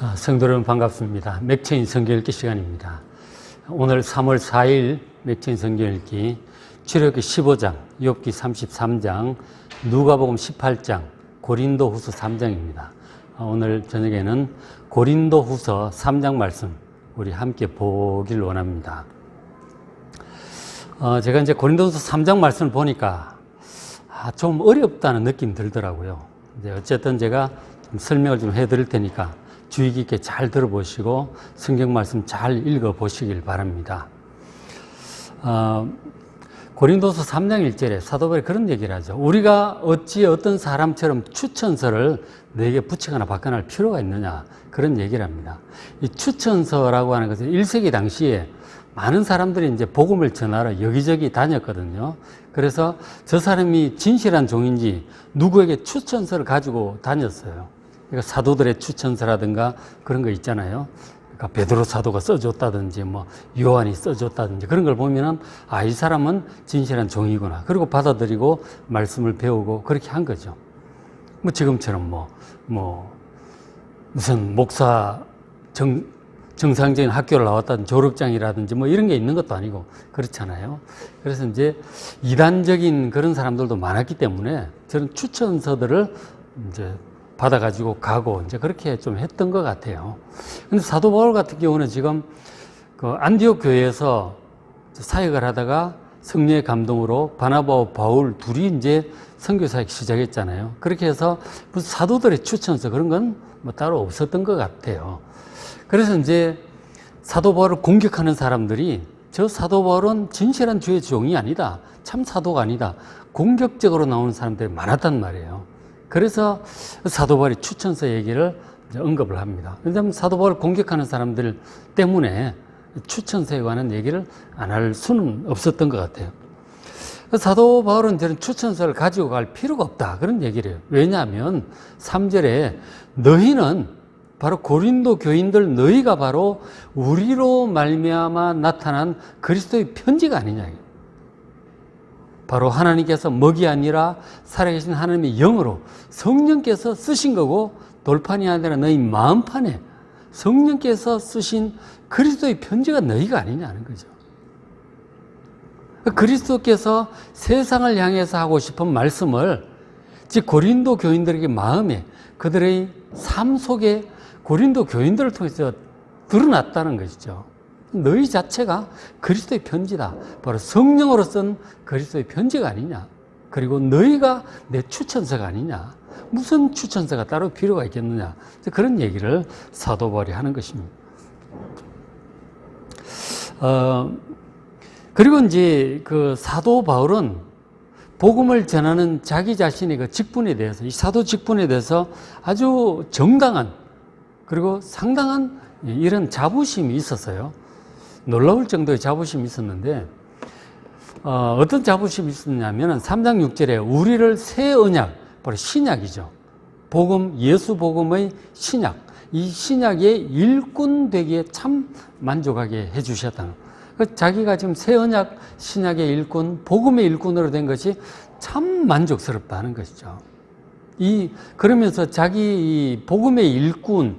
아, 성도 여러분 반갑습니다. 맥체인 성경 읽기 시간입니다. 오늘 3월 4일 맥체인 성경 읽기 출애굽기 15장, 욥기 33장, 누가복음 18장, 고린도후서 3장입니다. 아, 오늘 저녁에는 고린도후서 3장 말씀 우리 함께 보길 원합니다. 어, 제가 이제 고린도후서 3장 말씀을 보니까 아, 좀 어렵다는 느낌 들더라고요. 이제 어쨌든 제가 좀 설명을 좀 해드릴 테니까 주의 깊게 잘 들어보시고 성경 말씀 잘 읽어 보시길 바랍니다. 어, 고린도서 3장 1절에 사도 바울이 그런 얘기를 하죠. 우리가 어찌 어떤 사람처럼 추천서를 내게 붙이거나 받거나 할 필요가 있느냐. 그런 얘기를 합니다. 이 추천서라고 하는 것은 1세기 당시에 많은 사람들이 이제 복음을 전하러 여기저기 다녔거든요. 그래서 저 사람이 진실한 종인지 누구에게 추천서를 가지고 다녔어요. 그러니까 사도들의 추천서라든가 그런 거 있잖아요. 그러니까 베드로 사도가 써줬다든지 뭐 요한이 써줬다든지 그런 걸 보면은 아, 이 사람은 진실한 종이구나. 그리고 받아들이고 말씀을 배우고 그렇게 한 거죠. 뭐 지금처럼 뭐, 뭐, 무슨 목사 정, 정상적인 학교를 나왔다든지 졸업장이라든지 뭐 이런 게 있는 것도 아니고 그렇잖아요. 그래서 이제 이단적인 그런 사람들도 많았기 때문에 저는 추천서들을 이제 받아가지고 가고 이제 그렇게 좀 했던 것 같아요. 근데 사도 바울 같은 경우는 지금 그 안디옥 교회에서 사역을 하다가 성령의 감동으로 바나바와 바울 둘이 이제 선교 사역 시작했잖아요. 그렇게 해서 무슨 사도들의 추천서 그런 건 뭐 따로 없었던 것 같아요. 그래서 이제 사도 바울을 공격하는 사람들이 저 사도 바울은 진실한 주의 종이 아니다. 참 사도가 아니다. 공격적으로 나오는 사람들이 많았단 말이에요. 그래서 사도 바울이 추천서 얘기를 언급을 합니다. 왜냐하면 사도 바울을 공격하는 사람들 때문에 추천서에 관한 얘기를 안 할 수는 없었던 것 같아요. 사도 바울은 저는 추천서를 가지고 갈 필요가 없다. 그런 얘기를 해요. 왜냐하면 3절에 너희는 바로 고린도 교인들 너희가 바로 우리로 말미암아 나타난 그리스도의 편지가 아니냐. 바로 하나님께서 먹이 아니라 살아계신 하나님의 영으로 성령께서 쓰신 거고 돌판이 아니라 너희 마음판에 성령께서 쓰신 그리스도의 편지가 너희가 아니냐는 거죠. 그리스도께서 세상을 향해서 하고 싶은 말씀을 즉 고린도 교인들에게 마음에 그들의 삶 속에 고린도 교인들을 통해서 드러났다는 것이죠. 너희 자체가 그리스도의 편지다. 바로 성령으로 쓴 그리스도의 편지가 아니냐. 그리고 너희가 내 추천서가 아니냐. 무슨 추천서가 따로 필요가 있겠느냐. 그런 얘기를 사도 바울이 하는 것입니다. 어, 그리고 이제 그 사도 바울은 복음을 전하는 자기 자신의 그 직분에 대해서, 이 사도 직분에 대해서 아주 정당한 그리고 상당한 이런 자부심이 있었어요. 놀라울 정도의 자부심이 있었는데, 어, 어떤 자부심이 있었냐면 3장 6절에 우리를 새 언약, 바로 신약이죠. 복음, 예수 복음의 신약. 이 신약의 일꾼 되기에 참 만족하게 해주셨다는 그 자기가 지금 새 언약 신약의 일꾼, 복음의 일꾼으로 된 것이 참 만족스럽다는 것이죠. 이 그러면서 자기 복음의 일꾼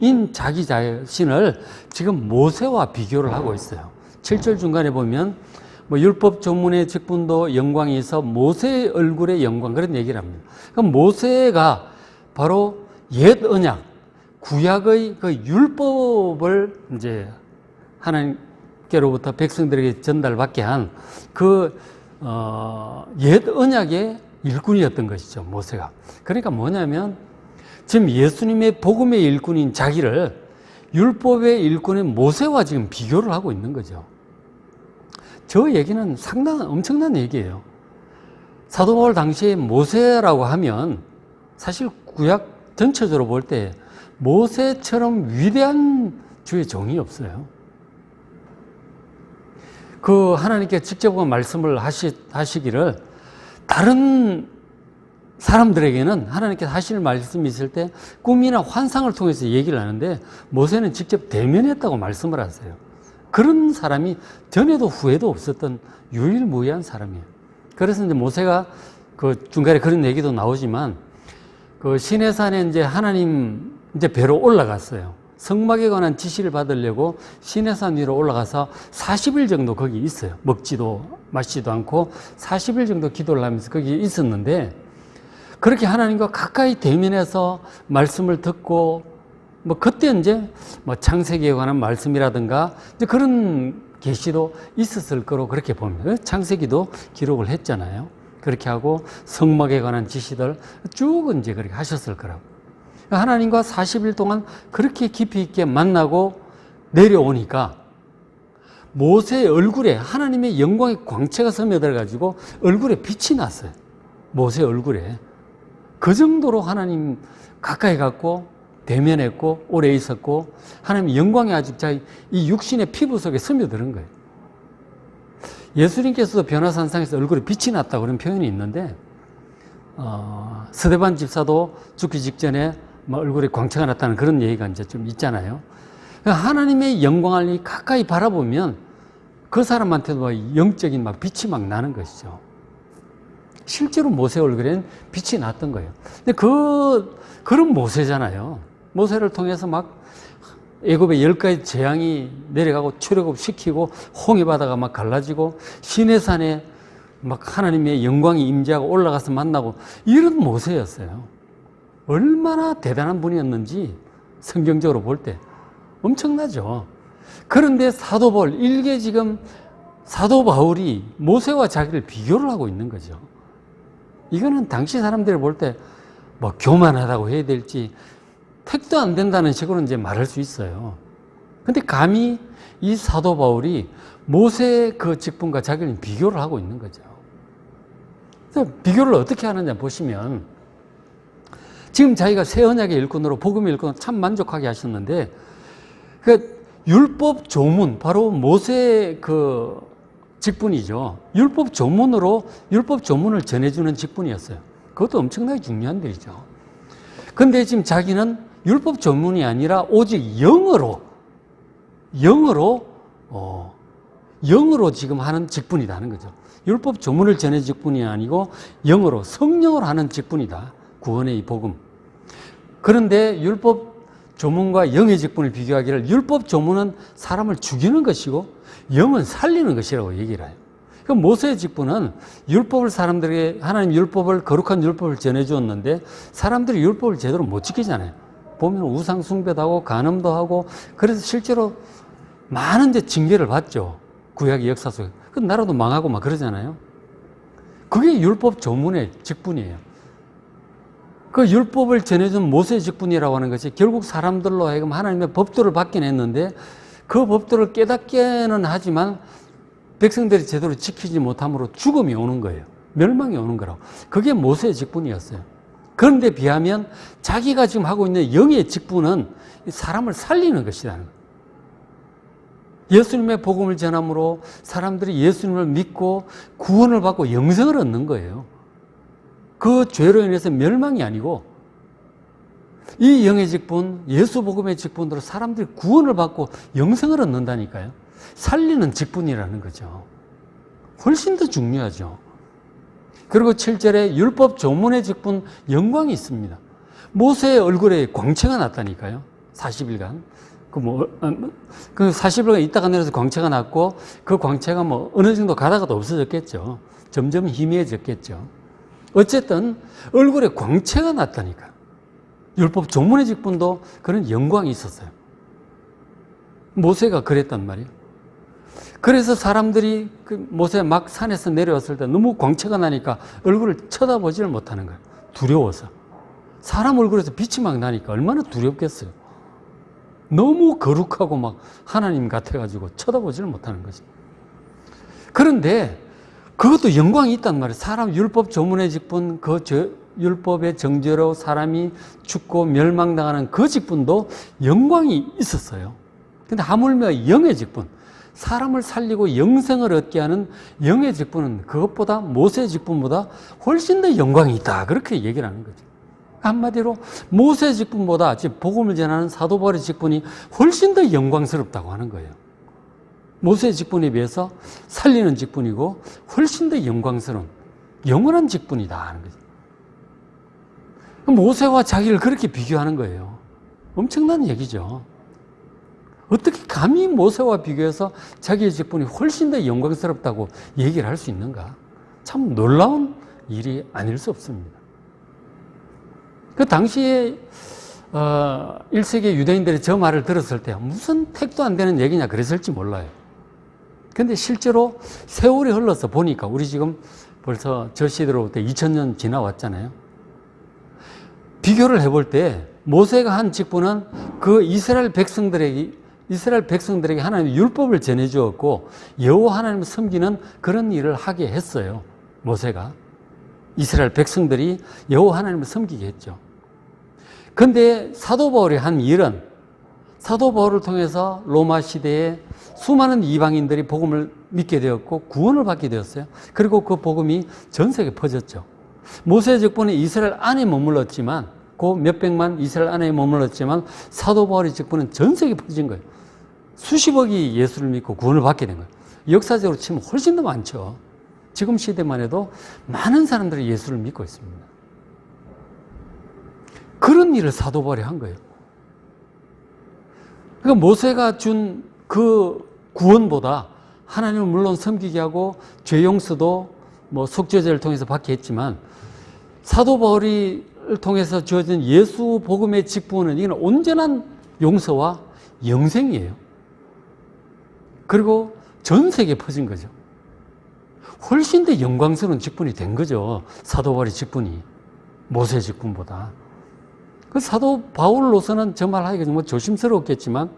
인 자기 자신을 지금 모세와 비교를 하고 있어요. 7절 중간에 보면 뭐 율법 전문의 직분도 영광이 있어 모세의 얼굴의 영광 그런 얘기를 합니다. 그럼 모세가 바로 옛 언약, 구약의 그 율법을 이제 하나님 께로부터 백성들에게 전달받게 한 그, 어, 옛 언약의 일꾼이었던 것이죠, 모세가. 그러니까 뭐냐면, 지금 예수님의 복음의 일꾼인 자기를 율법의 일꾼인 모세와 지금 비교를 하고 있는 거죠. 저 얘기는 상당한, 엄청난 얘기예요. 사도 바울 당시에 모세라고 하면 사실 구약 전체적으로 볼 때 모세처럼 위대한 주의 종이 없어요. 그 하나님께 직접 말씀을 하시, 하시기를 다른 사람들에게는 하나님께서 하실 말씀이 있을 때 꿈이나 환상을 통해서 얘기를 하는데 모세는 직접 대면했다고 말씀을 하세요. 그런 사람이 전에도 후에도 없었던 유일무이한 사람이에요. 그래서 이제 모세가 그 중간에 그런 얘기도 나오지만 그 시내산에 이제 하나님을 이제 배로 올라갔어요. 성막에 관한 지시를 받으려고 시내산 위로 올라가서 40일 정도 거기 있어요. 먹지도 마시지도 않고 40일 정도 기도를 하면서 거기 있었는데 그렇게 하나님과 가까이 대면해서 말씀을 듣고 뭐 그때 이제 뭐 창세기에 관한 말씀이라든가 그런 계시도 있었을 거로 그렇게 봅니다. 창세기도 기록을 했잖아요. 그렇게 하고 성막에 관한 지시들 쭉 이제 그렇게 하셨을 거라고. 하나님과 40일 동안 그렇게 깊이 있게 만나고 내려오니까 모세의 얼굴에 하나님의 영광의 광채가 스며들어 가지고 얼굴에 빛이 났어요. 모세 얼굴에. 그 정도로 하나님 가까이 갔고 대면했고 오래 있었고 하나님 영광이 아직 자이 육신의 피부 속에 스며드는 거예요. 예수님께서도 변화산상에서 얼굴에 빛이 났다 그런 표현이 있는데 어, 스데반 집사도 죽기 직전에 뭐 얼굴에 광채가 났다는 그런 얘기가 이제 좀 있잖아요. 하나님의 영광을 가까이 바라보면 그 사람한테도 막 영적인 막 빛이 막 나는 것이죠. 실제로 모세 얼굴에는 빛이 났던 거예요. 근데 그, 그런 모세잖아요. 모세를 통해서 막 애굽의 열 가지 재앙이 내려가고 출애굽 시키고 홍해 바다가 막 갈라지고 시내산에 막 하나님의 영광이 임재하고 올라가서 만나고 이런 모세였어요. 얼마나 대단한 분이었는지 성경적으로 볼 때 엄청나죠. 그런데 사도 바울 일개 지금 사도 바울이 모세와 자기를 비교를 하고 있는 거죠. 이거는 당시 사람들이 볼 때 뭐 교만하다고 해야 될지 택도 안 된다는 식으로 이제 말할 수 있어요. 근데 감히 이 사도 바울이 모세의 그 직분과 자기는 비교를 하고 있는 거죠. 비교를 어떻게 하느냐 보시면 지금 자기가 새 언약의 일꾼으로 복음 일꾼으로 참 만족하게 하셨는데 그 율법 조문 바로 모세의 그 직분이죠. 율법 조문으로 율법 조문을 전해주는 직분이었어요. 그것도 엄청나게 중요한 일이죠. 근데 지금 자기는 율법 조문이 아니라 오직 영어로 영어로 어, 영어로 지금 하는 직분이라는 거죠. 율법 조문을 전해 직분이 아니고 영어로 성령으로 하는 직분이다. 구원의 이 복음. 그런데 율법 조문과 영의 직분을 비교하기를 율법 조문은 사람을 죽이는 것이고 영은 살리는 것이라고 얘기를 해요. 그 모세의 직분은 율법을 사람들에게 하나님 율법을 거룩한 율법을 전해 주었는데 사람들이 율법을 제대로 못 지키잖아요. 보면 우상 숭배도 하고 간음도 하고 그래서 실제로 많은 데 징계를 받죠. 구약의 역사 속에. 그 나라도 망하고 막 그러잖아요. 그게 율법 조문의 직분이에요. 그 율법을 전해준 모세의 직분이라고 하는 것이 결국 사람들로 하여금 하나님의 법도를 받긴 했는데 그 법도를 깨닫게는 하지만 백성들이 제대로 지키지 못함으로 죽음이 오는 거예요. 멸망이 오는 거라고. 그게 모세의 직분이었어요. 그런데 비하면 자기가 지금 하고 있는 영의 직분은 사람을 살리는 것이라는. 예수님의 복음을 전함으로 사람들이 예수님을 믿고 구원을 받고 영생을 얻는 거예요. 그 죄로 인해서 멸망이 아니고 이 영의 직분, 예수 복음의 직분으로 사람들이 구원을 받고 영생을 얻는다니까요. 살리는 직분이라는 거죠. 훨씬 더 중요하죠. 그리고 7절에 율법 조문의 직분 영광이 있습니다. 모세의 얼굴에 광채가 났다니까요. 40일간. 그 뭐, 어, 그 40일간 있다가 내려서 광채가 났고 그 광채가 뭐 어느 정도 가다가도 없어졌겠죠. 점점 희미해졌겠죠. 어쨌든 얼굴에 광채가 났다니까. 율법 조문의 직분도 그런 영광이 있었어요. 모세가 그랬단 말이에요. 그래서 사람들이 그 모세 막 산에서 내려왔을 때 너무 광채가 나니까 얼굴을 쳐다보지를 못하는 거예요. 두려워서. 사람 얼굴에서 빛이 막 나니까 얼마나 두렵겠어요. 너무 거룩하고 막 하나님 같아가지고 쳐다보지를 못하는 거지. 그런데 그것도 영광이 있단 말이에요. 사람 율법 조문의 직분, 그 저, 율법의 정죄로 사람이 죽고 멸망당하는 그 직분도 영광이 있었어요. 근데 하물며 영의 직분, 사람을 살리고 영생을 얻게 하는 영의 직분은 그것보다 모세의 직분보다 훨씬 더 영광이 있다. 그렇게 얘기를 하는 거죠. 한마디로 모세의 직분보다 지금 복음을 전하는 사도 바울의 직분이 훨씬 더 영광스럽다고 하는 거예요. 모세의 직분에 비해서 살리는 직분이고 훨씬 더 영광스러운 영원한 직분이다 하는 거죠. 모세와 자기를 그렇게 비교하는 거예요. 엄청난 얘기죠. 어떻게 감히 모세와 비교해서 자기의 직분이 훨씬 더 영광스럽다고 얘기를 할 수 있는가? 참 놀라운 일이 아닐 수 없습니다. 그 당시에 어, 1세기 유대인들이 저 말을 들었을 때 무슨 택도 안 되는 얘기냐 그랬을지 몰라요. 근데 실제로 세월이 흘러서 보니까 우리 지금 벌써 저 시대로부터 2000년 지나왔잖아요. 비교를 해볼 때 모세가 한 직분은 그 이스라엘 백성들에게 이스라엘 백성들에게 하나님의 율법을 전해 주었고 여호와 하나님을 섬기는 그런 일을 하게 했어요. 모세가 이스라엘 백성들이 여호와 하나님을 섬기게 했죠. 근데 사도 바울이 한 일은 사도 바울을 통해서 로마 시대에 수많은 이방인들이 복음을 믿게 되었고 구원을 받게 되었어요. 그리고 그 복음이 전 세계에 퍼졌죠. 모세의 직분은 이스라엘 안에 머물렀지만 그 몇백만 이스라엘 안에 머물렀지만 사도 바울의 직분은 전 세계에 퍼진 거예요. 수십억이 예수를 믿고 구원을 받게 된 거예요. 역사적으로 치면 훨씬 더 많죠. 지금 시대만 해도 많은 사람들이 예수를 믿고 있습니다. 그런 일을 사도 바울이 한 거예요. 그러니까 모세가 준 그 구원보다 하나님을 물론 섬기게 하고 죄 용서도 뭐 속죄제를 통해서 받게 했지만 사도 바울이 통해서 주어진 예수 복음의 직분은 이건 온전한 용서와 영생이에요. 그리고 전 세계에 퍼진 거죠. 훨씬 더 영광스러운 직분이 된 거죠. 사도 바울의 직분이 모세 직분보다. 그 사도 바울로서는 정말 하기가 정말 조심스러웠겠지만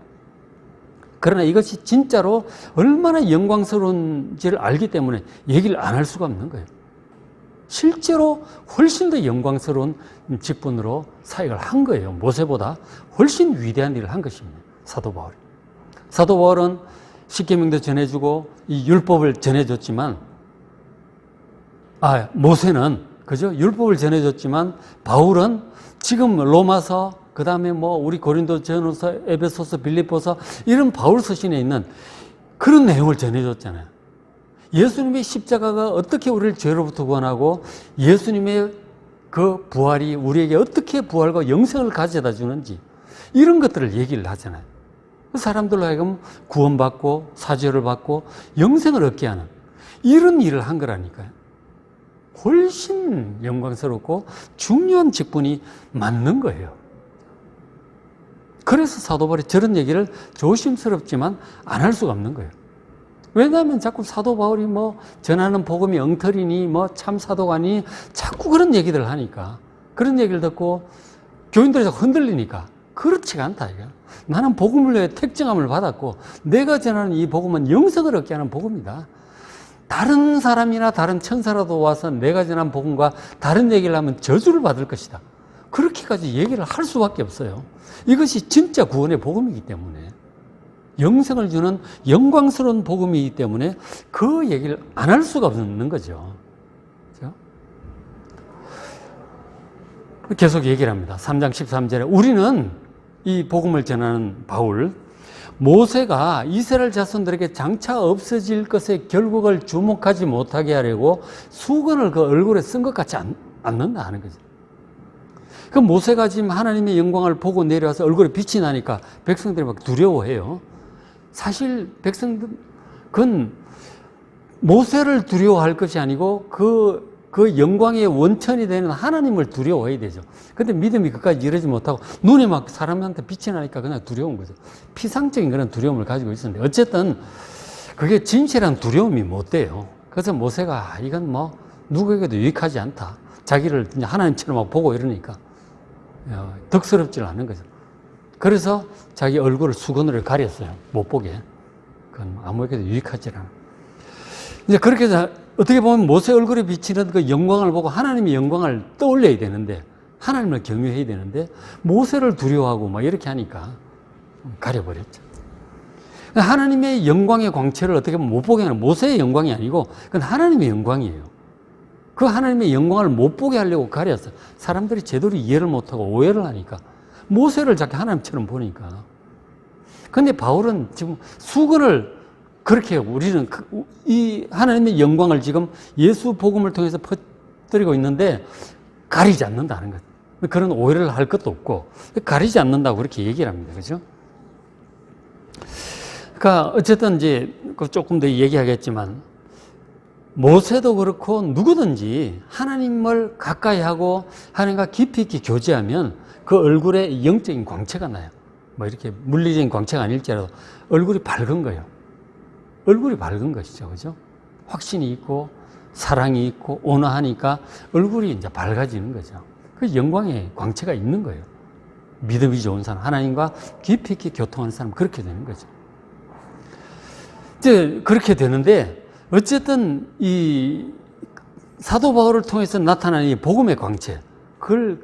그러나 이것이 진짜로 얼마나 영광스러운지를 알기 때문에 얘기를 안 할 수가 없는 거예요. 실제로 훨씬 더 영광스러운 직분으로 사역을 한 거예요. 모세보다 훨씬 위대한 일을 한 것입니다. 사도 바울이. 사도 바울은 십계명도 전해주고 이 율법을 전해줬지만 아 모세는 그죠 율법을 전해줬지만 바울은 지금 로마서 그 다음에 뭐 우리 고린도 전후서, 에베소서, 빌립보서 이런 바울 서신에 있는 그런 내용을 전해줬잖아요. 예수님의 십자가가 어떻게 우리를 죄로부터 구원하고 예수님의 그 부활이 우리에게 어떻게 부활과 영생을 가져다 주는지 이런 것들을 얘기를 하잖아요. 그 사람들로 하여금 구원받고 사죄를 받고 영생을 얻게 하는 이런 일을 한 거라니까요. 훨씬 영광스럽고 중요한 직분이 맞는 거예요. 그래서 사도 바울이 저런 얘기를 조심스럽지만 안 할 수가 없는 거예요. 왜냐하면 자꾸 사도 바울이 뭐 전하는 복음이 엉터리니 뭐 참 사도가니 자꾸 그런 얘기들을 하니까 그런 얘기를 듣고 교인들이 자꾸 흔들리니까 그렇지가 않다 이거. 나는 복음을 위해 택정함을 받았고 내가 전하는 이 복음은 영생을 얻게 하는 복음이다. 다른 사람이나 다른 천사라도 와서 내가 전한 복음과 다른 얘기를 하면 저주를 받을 것이다. 그렇게까지 얘기를 할 수밖에 없어요. 이것이 진짜 구원의 복음이기 때문에 영생을 주는 영광스러운 복음이기 때문에 그 얘기를 안 할 수가 없는 거죠. 그렇죠? 계속 얘기를 합니다. 3장 13절에 우리는 이 복음을 전하는 바울 모세가 이스라엘 자손들에게 장차 없어질 것의 결국을 주목하지 못하게 하려고 수건을 그 얼굴에 쓴 것 같지 않, 않는다 하는 거죠. 그 모세가 지금 하나님의 영광을 보고 내려와서 얼굴에 빛이 나니까 백성들이 막 두려워해요. 사실 백성들, 그건 모세를 두려워할 것이 아니고 그, 그 영광의 원천이 되는 하나님을 두려워해야 되죠. 근데 믿음이 그까지 이르지 못하고 눈에 막 사람한테 빛이 나니까 그냥 두려운 거죠. 피상적인 그런 두려움을 가지고 있었는데 어쨌든 그게 진실한 두려움이 못 돼요. 그래서 모세가 아, 이건 뭐 누구에게도 유익하지 않다. 자기를 하나님처럼 보고 이러니까. 어, 덕스럽지 않은 거죠. 그래서 자기 얼굴을 수건으로 가렸어요. 못 보게. 그건 아무에게도 유익하지 않아. 이제 그렇게 해서 어떻게 보면 모세 얼굴에 비치는 그 영광을 보고 하나님의 영광을 떠올려야 되는데, 하나님을 경외해야 되는데, 모세를 두려워하고 막 이렇게 하니까 가려버렸죠. 하나님의 영광의 광채를 어떻게 보면 못 보게 하는 모세의 영광이 아니고, 그건 하나님의 영광이에요. 그 하나님의 영광을 못 보게 하려고 가렸어. 사람들이 제대로 이해를 못하고 오해를 하니까. 모세를 자꾸 하나님처럼 보니까. 근데 바울은 지금 수건을 그렇게 우리는 그이 하나님의 영광을 지금 예수 복음을 통해서 퍼뜨리고 있는데 가리지 않는다는 것. 그런 오해를 할 것도 없고 가리지 않는다고 그렇게 얘기를 합니다. 그죠? 그러니까 어쨌든 이제 그 조금 더 얘기하겠지만 모세도 그렇고 누구든지 하나님을 가까이 하고 하나님과 깊이 있게 교제하면 그 얼굴에 영적인 광채가 나요. 뭐 이렇게 물리적인 광채가 아닐지라도 얼굴이 밝은 거예요. 얼굴이 밝은 것이죠. 그죠? 확신이 있고 사랑이 있고 온화하니까 얼굴이 이제 밝아지는 거죠. 그 영광의 광채가 있는 거예요. 믿음이 좋은 사람, 하나님과 깊이 있게 교통하는 사람 그렇게 되는 거죠. 이제 그렇게 되는데 어쨌든 이 사도 바울을 통해서 나타나는 이 복음의 광채 그걸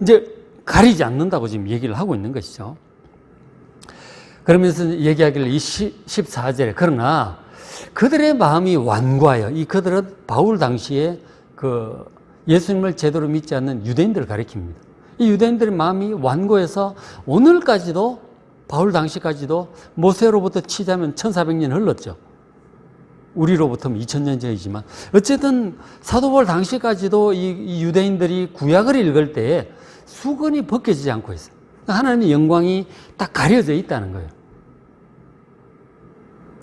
이제 가리지 않는다고 지금 얘기를 하고 있는 것이죠. 그러면서 얘기하기를 이 14절에 그러나 그들의 마음이 완고하여 이 그들은 바울 당시에 그 예수님을 제대로 믿지 않는 유대인들을 가리킵니다. 이 유대인들의 마음이 완고해서 오늘까지도 바울 당시까지도 모세로부터 치자면 1400년 흘렀죠. 우리로부터는 2000년 전이지만 어쨌든 사도 바울 당시까지도 이 유대인들이 구약을 읽을 때에 수건이 벗겨지지 않고 있어요. 하나님의 영광이 딱 가려져 있다는 거예요.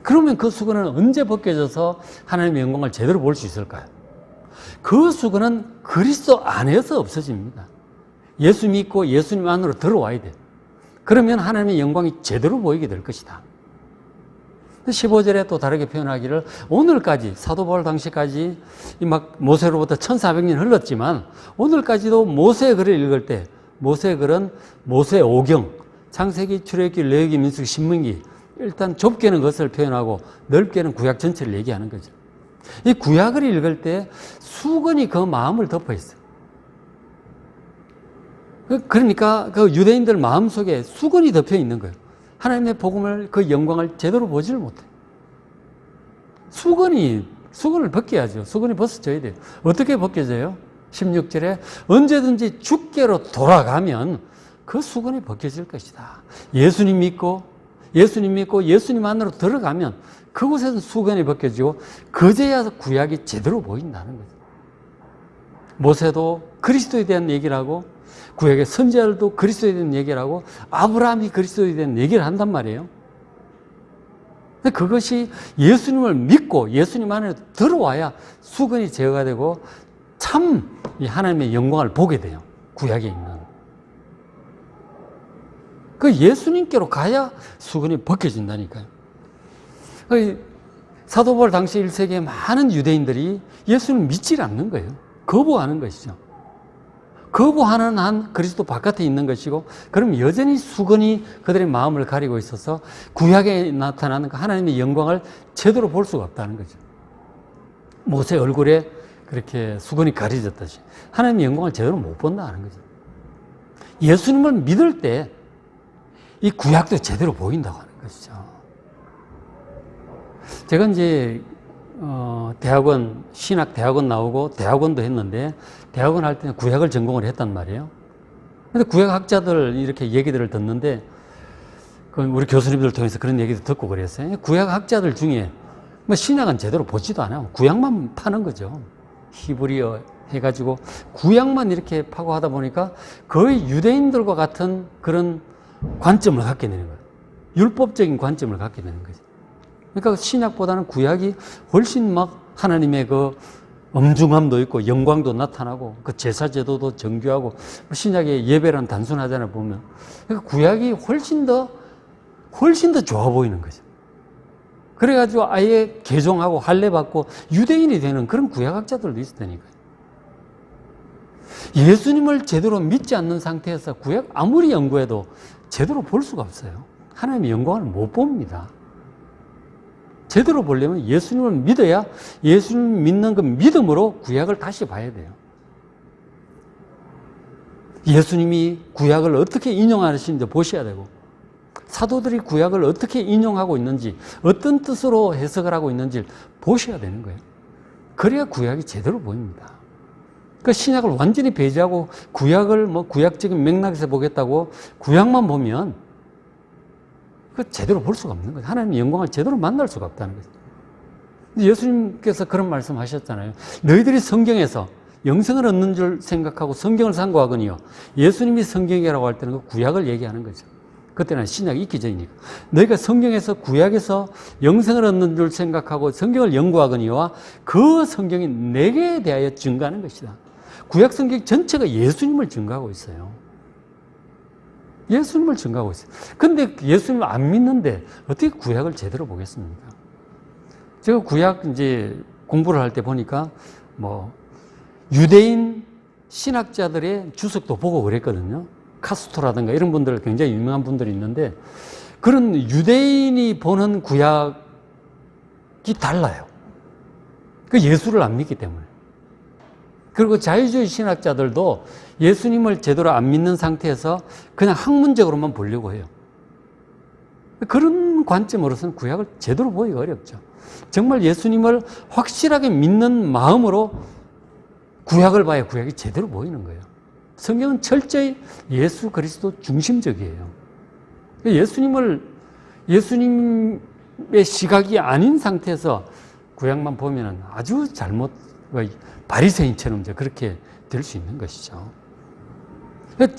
그러면 그 수건은 언제 벗겨져서 하나님의 영광을 제대로 볼 수 있을까요? 그 수건은 그리스도 안에서 없어집니다. 예수 믿고 예수님 안으로 들어와야 돼. 그러면 하나님의 영광이 제대로 보이게 될 것이다. 15절에 또 다르게 표현하기를 오늘까지 사도 바울 당시까지 막 모세로부터 1400년 흘렀지만 오늘까지도 모세 글을 읽을 때 모세 글은 모세 오경 창세기 출애굽기 레위기 민수기 신문기 일단 좁게는 것을 표현하고 넓게는 구약 전체를 얘기하는 거죠. 이 구약을 읽을 때 수건이 그 마음을 덮어 있어요. 그러니까 그 유대인들 마음 속에 수건이 덮여 있는 거예요. 하나님의 복음을 그 영광을 제대로 보지를 못해. 수건이 수건을 벗겨야죠. 수건이 벗어져야 돼요. 어떻게 벗겨져요? 16절에 언제든지 주께로 돌아가면 그 수건이 벗겨질 것이다. 예수님 믿고 예수님 믿고 예수님 안으로 들어가면 그곳에서 수건이 벗겨지고 그제야 구약이 제대로 보인다는 거죠. 모세도 그리스도에 대한 얘기를 하고 구약의 선지자들도 그리스도에 대한 얘기를 하고 아브라함이 그리스도에 대한 얘기를 한단 말이에요. 그것이 예수님을 믿고 예수님 안에 들어와야 수건이 제어가 되고 참 하나님의 영광을 보게 돼요. 구약에 있는. 그 예수님께로 가야 수건이 벗겨진다니까요. 그 사도 바울 당시 1세기에 많은 유대인들이 예수를 믿지 않는 거예요. 거부하는 것이죠. 거부하는 한 그리스도 바깥에 있는 것이고 그럼 여전히 수건이 그들의 마음을 가리고 있어서 구약에 나타나는 그 하나님의 영광을 제대로 볼 수가 없다는 거죠. 모세 얼굴에 그렇게 수건이 가려졌듯이 하나님의 영광을 제대로 못 본다는 거죠. 예수님을 믿을 때 이 구약도 제대로 보인다고 하는 것이죠. 제가 이제 어, 대학원 신학 대학원 나오고 대학원도 했는데 대학원 할 때는 구약을 전공을 했단 말이에요. 근데 구약 학자들 이렇게 얘기들을 듣는데 그 우리 교수님들 통해서 그런 얘기도 듣고 그랬어요. 구약 학자들 중에 뭐 신약은 제대로 보지도 않아요. 구약만 파는 거죠. 히브리어 해가지고 구약만 이렇게 파고 하다 보니까 거의 유대인들과 같은 그런 관점을 갖게 되는 거예요. 율법적인 관점을 갖게 되는 거죠. 그러니까 신약보다는 구약이 훨씬 막 하나님의 그 엄중함도 있고 영광도 나타나고 그 제사 제도도 정교하고 신약의 예배란 단순하잖아요 보면 그러니까 구약이 훨씬 더 훨씬 더 좋아 보이는 거죠. 그래가지고 아예 개종하고 할례 받고 유대인이 되는 그런 구약학자들도 있었다니까요. 예수님을 제대로 믿지 않는 상태에서 구약 아무리 연구해도 제대로 볼 수가 없어요. 하나님의 영광을 못 봅니다. 제대로 보려면 예수님을 믿어야 예수님 믿는 그 믿음으로 구약을 다시 봐야 돼요. 예수님이 구약을 어떻게 인용하시는지 보셔야 되고, 사도들이 구약을 어떻게 인용하고 있는지, 어떤 뜻으로 해석을 하고 있는지 보셔야 되는 거예요. 그래야 구약이 제대로 보입니다. 그 신약을 완전히 배제하고 구약을 뭐 구약적인 맥락에서 보겠다고 구약만 보면 그 제대로 볼 수가 없는 거죠. 하나님의 영광을 제대로 만날 수가 없다는 거죠. 예수님께서 그런 말씀 하셨잖아요. 너희들이 성경에서 영생을 얻는 줄 생각하고 성경을 상고하거니요. 예수님이 성경이라고 할 때는 그 구약을 얘기하는 거죠. 그때는 신약이 있기 전이니까. 너희가 성경에서 구약에서 영생을 얻는 줄 생각하고 성경을 연구하거니와 그 성경이 내게 대하여 증가하는 것이다. 구약 성경 전체가 예수님을 증가하고 있어요. 예수님을 증가하고 있어요. 근데 예수님을 안 믿는데 어떻게 구약을 제대로 보겠습니까? 제가 구약 이제 공부를 할 때 보니까 뭐 유대인 신학자들의 주석도 보고 그랬거든요. 카스토라든가 이런 분들 굉장히 유명한 분들이 있는데 그런 유대인이 보는 구약이 달라요. 그 예수를 안 믿기 때문에. 그리고 자유주의 신학자들도 예수님을 제대로 안 믿는 상태에서 그냥 학문적으로만 보려고 해요. 그런 관점으로서는 구약을 제대로 보기가 어렵죠. 정말 예수님을 확실하게 믿는 마음으로 구약을 봐야 구약이 제대로 보이는 거예요. 성경은 철저히 예수 그리스도 중심적이에요. 예수님을 예수님의 시각이 아닌 상태에서 구약만 보면 아주 잘못 바리새인처럼 그렇게 될 수 있는 것이죠.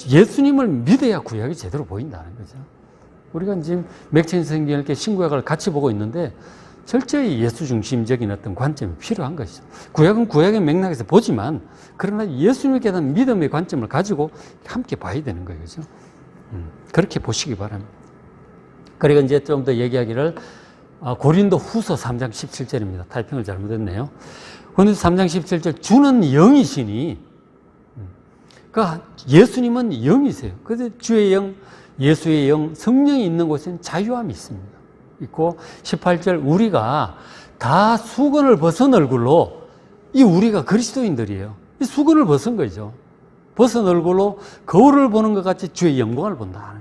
예수님을 믿어야 구약이 제대로 보인다는 거죠. 우리가 지금 맥체인 성경을 신구약을 같이 보고 있는데 철저히 예수 중심적인 어떤 관점이 필요한 것이죠. 구약은 구약의 맥락에서 보지만 그러나 예수님에 대한 믿음의 관점을 가지고 함께 봐야 되는 거예요. 그죠? 음, 그렇게 보시기 바랍니다. 그리고 이제 좀 더 얘기하기를 아, 고린도 후서 3장 17절입니다. 타이핑을 잘못했네요. 고린도 3장 17절 주는 영이시니 음, 그러니까 예수님은 영이세요. 그래서 주의 영, 예수의 영, 성령이 있는 곳에는 자유함이 있습니다. 있고 18절 우리가 다 수건을 벗은 얼굴로 이 우리가 그리스도인들이에요. 이 수건을 벗은 거죠. 벗은 얼굴로 거울을 보는 것 같이 주의 영광을 본다.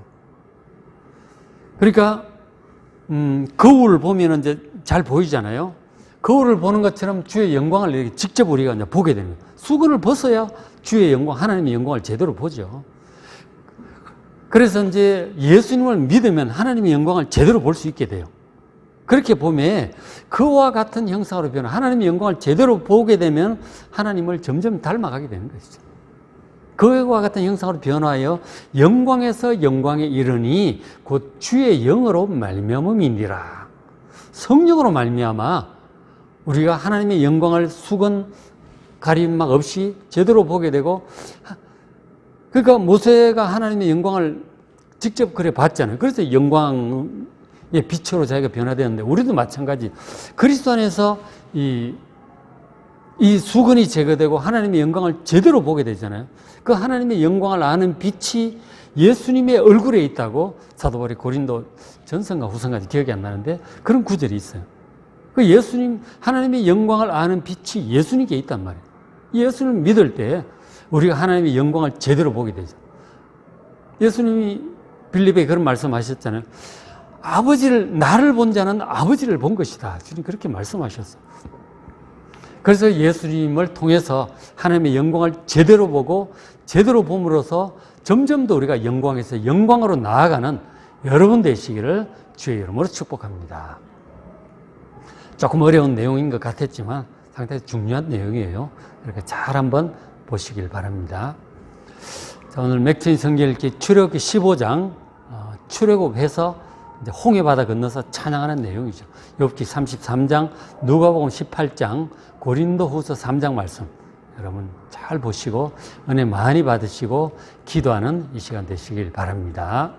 그러니까 음, 거울을 보면 이제 잘 보이잖아요. 거울을 보는 것처럼 주의 영광을 이렇게 직접 우리가 이제 보게 됩니다. 수건을 벗어야 주의 영광, 하나님의 영광을 제대로 보죠. 그래서 이제 예수님을 믿으면 하나님의 영광을 제대로 볼 수 있게 돼요. 그렇게 보면 그와 같은 형상으로 변화, 하나님의 영광을 제대로 보게 되면 하나님을 점점 닮아가게 되는 것이죠. 그와 같은 형상으로 변화하여 영광에서 영광에 이르니 곧 주의 영으로 말미암음이니라. 성령으로 말미암아 우리가 하나님의 영광을 수건 가림 막 없이 제대로 보게 되고 그러니까 모세가 하나님의 영광을 직접 그래 봤잖아요. 그래서 영광의 빛으로 자기가 변화되었는데 우리도 마찬가지. 그리스도 안에서 이, 이 수건이 제거되고 하나님의 영광을 제대로 보게 되잖아요. 그 하나님의 영광을 아는 빛이 예수님의 얼굴에 있다고 사도 바울이 고린도 전선과 후선까지 기억이 안 나는데 그런 구절이 있어요. 그 예수님, 하나님의 영광을 아는 빛이 예수님께 있단 말이에요. 예수님을 믿을 때 우리가 하나님의 영광을 제대로 보게 되죠. 예수님이 빌립에 그런 말씀 하셨잖아요. 아버지를, 나를 본 자는 아버지를 본 것이다. 주님 그렇게 말씀하셨어요. 그래서 예수님을 통해서 하나님의 영광을 제대로 보고 제대로 봄으로써 점점 더 우리가 영광에서 영광으로 나아가는 여러분 되시기를 주의 이름으로 축복합니다. 조금 어려운 내용인 것 같았지만 상당히 중요한 내용이에요. 이렇게 잘 한번 보시길 바랍니다. 자, 오늘 맥체인 성경 읽기 출애굽기 15장 어, 출애굽해서 홍해 바다 건너서 찬양하는 내용이죠. 욥기 33장, 누가복음 18장, 고린도후서 3장 말씀 여러분 잘 보시고 은혜 많이 받으시고 기도하는 이 시간 되시길 바랍니다.